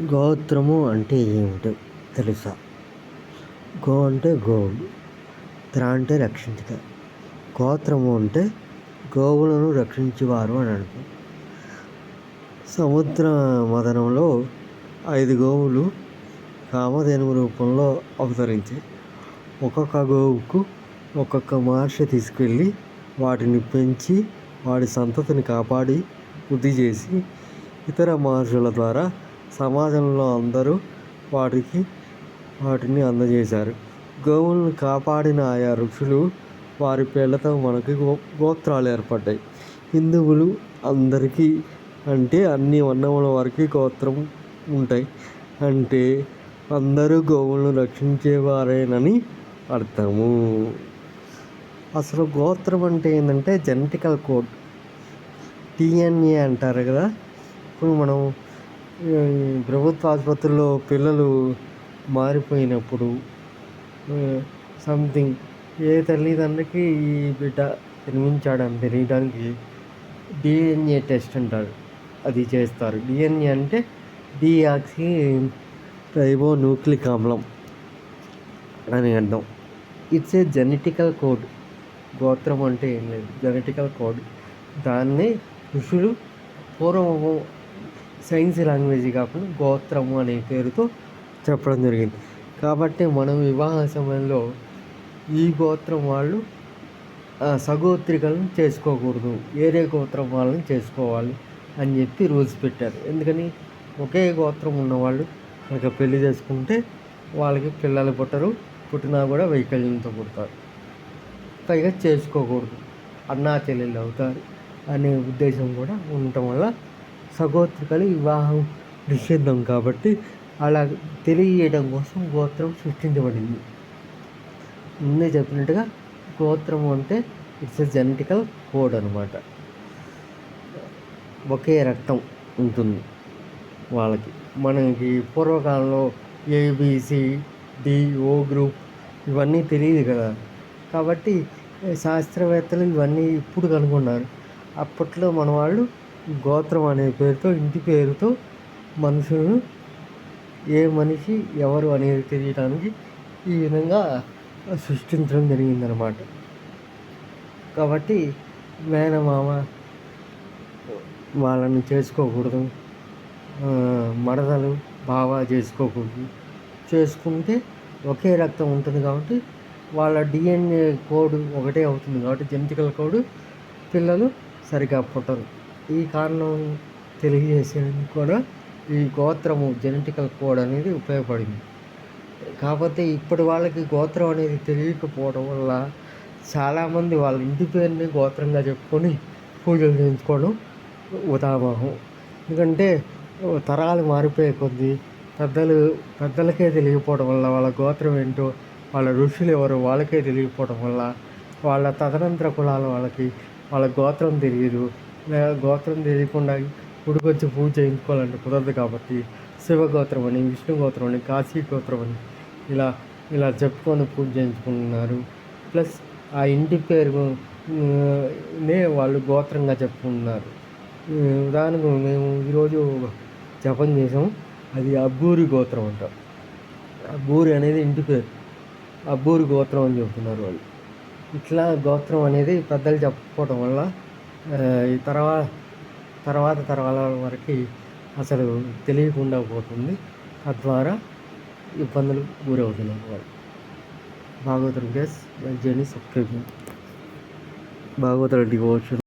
గోత్రము అంటే ఏమిటో తెలుసా? గో అంటే గోవులు త్ర అంటే రక్షించుట. గోత్రము అంటే గోవులను రక్షించేవారు అని అర్థం. సముద్ర మదనంలో ఐదు గోవులు కామధేనువు రూపంలో అవతరించాయి ఒక్కొక్క గోవుకు ఒక్కొక్క మహర్షి తీసుకెళ్ళి వాటిని పెంచి వాడి సంతతిని కాపాడి వృద్ధి చేసి ఇతర మహర్షుల ద్వారా సమాజంలో అందరూ వాటికి వాటిని అందజేశారు. గోవులను కాపాడిన ఆయా ఋషులు వారి పేర్లతో మనకి గో గోత్రాలు ఏర్పడ్డాయి. హిందువులు అందరికీ అంటే అన్ని వర్ణముల వారికి గోత్రం ఉంటాయి. అంటే అందరూ గోవులను రక్షించేవారేనని అర్థము. అసలు గోత్రం అంటే ఏంటంటే జెనెటికల్ కోడ్. టీఎన్ఏ అంటారు కదా. ఇప్పుడు మనం ప్రభుత్వ ఆసుపత్రుల్లో పిల్లలు మారిపోయినప్పుడు సంథింగ్ ఏ తల్లిదండ్రికి ఈ బిడ్డ జన్మించాడని తెలియడానికి డిఎన్ఏ టెస్ట్ అంటారు. అది చేస్తారు. డిఎన్ఏ అంటే డిఆక్సీ ట్రైబో న్యూక్లిక్ ఆమ్లం అని అర్థం. ఇట్స్ ఏ జెనెటికల్ కోడ్ గోత్రం అంటే ఏం లేదు. జెనెటికల్ కోడ్ దాన్ని ఋషులు పూర్వం సైన్స్ లాంగ్వేజ్ కాకుండా గోత్రము అనే పేరుతో చెప్పడం జరిగింది. కాబట్టి మనం వివాహ సమయంలో ఈ గోత్రం వాళ్ళు సగోత్రికలను చేసుకోకూడదు. వేరే గోత్రం వాళ్ళని చేసుకోవాలి అని చెప్పి రూల్స్ పెట్టారు. ఎందుకని? ఒకే గోత్రం ఉన్నవాళ్ళు కనుక పెళ్ళి చేసుకుంటే వాళ్ళకి పిల్లలు పుట్టరు పుట్టినా కూడా వైకల్యంతో పుడతారు. పైగా చేసుకోకూడదు. అన్నా చెల్లెళ్ళు అవుతారు అనే ఉద్దేశం కూడా ఉండటం వల్ల సగోత్రికలు వివాహం నిషిద్ధం కాబట్టి అలా తెలియజేయడం కోసం గోత్రం సృష్టించబడింది. ముందే చెప్పినట్టుగా గోత్రం అంటే ఇట్స్ ఎ జెనెటికల్ కోడ్ అనమాట ఒకే రక్తం ఉంటుంది వాళ్ళకి. మనకి పూర్వకాలంలో ఏబిసి డి ఓ గ్రూప్ ఇవన్నీ తెలియదు కదా. కాబట్టి శాస్త్రవేత్తలు ఇవన్నీ ఇప్పుడు కనుగొన్నారు. అప్పట్లో మన వాళ్ళు గోత్రం అనే పేరుతో ఇంటి పేరుతో మనుషులను ఏ మనిషి ఎవరు అనేది తెలియడానికి ఈ విధంగా సృష్టించడం జరిగిందనమాట కాబట్టి మేనమామ వాళ్ళని చేసుకోకూడదు మడదలు బాగా చేసుకోకూడదు. చేసుకుంటే ఒకే రక్తం ఉంటుంది కాబట్టి వాళ్ళ డిఎన్ఏ కోడ్ ఒకటే అవుతుంది కాబట్టి జెనెటికల్ కోడ్ పిల్లలు సరిగా పుట్టరు. ఈ కారణం తెలియజేసేందుకు కూడా ఈ గోత్రము జెనెటికల్ కోడ్ అనేది ఉపయోగపడింది. కాకపోతే ఇప్పటి వాళ్ళకి గోత్రం అనేది తెలియకపోవడం వల్ల చాలామంది వాళ్ళ ఇంటి పేరుని గోత్రంగా చెప్పుకొని పూజలు చేయించుకోవడం ఉదాహరణ ఎందుకంటే తరాలు మారిపోయే కొద్దీ పెద్దలు పెద్దలకే తెలియకపోవడం వల్ల వాళ్ళ గోత్రం ఏంటో వాళ్ళ ఋషులు ఎవరు వాళ్ళకే తెలియకపోవడం వల్ల వాళ్ళ తదనంతర కులాల వాళ్ళకి వాళ్ళ గోత్రం తెలియదు. లేదా గోత్రం తెలియకుండా గుడికొచ్చి పూజ చేయించుకోవాలంటే కుదరదు కాబట్టి శివగోత్రం అని విష్ణు గోత్రం అని కాశీ గోత్రం అని ఇలా ఇలా చెప్పుకొని పూజ చేయించుకుంటున్నారు. ప్లస్ ఆ ఇంటి పేరు నే వాళ్ళు గోత్రంగా చెప్పుకుంటున్నారు. ఉదాహరణకు మేము ఈరోజు జపం చేసాము అది అబ్బూరి గోత్రం అంట. అబ్బూరి అనేది ఇంటి పేరు. అబ్బూరి గోత్రం అని చెప్తున్నారు వాళ్ళు. ఇట్లా గోత్రం అనేది పెద్దలు చెప్పుకోవడం వల్ల ఈ తర్వాత తర్వాత తర్వాత వరకు అసలు తెలియకుండా పోతుంది. తద్వారా ఇబ్బందులు గురవుతున్నారు వాళ్ళు భాగవతుడు గ్యాస్ జర్నీ సబ్స్క్రైబ్ భాగవతుడు డివోషన్.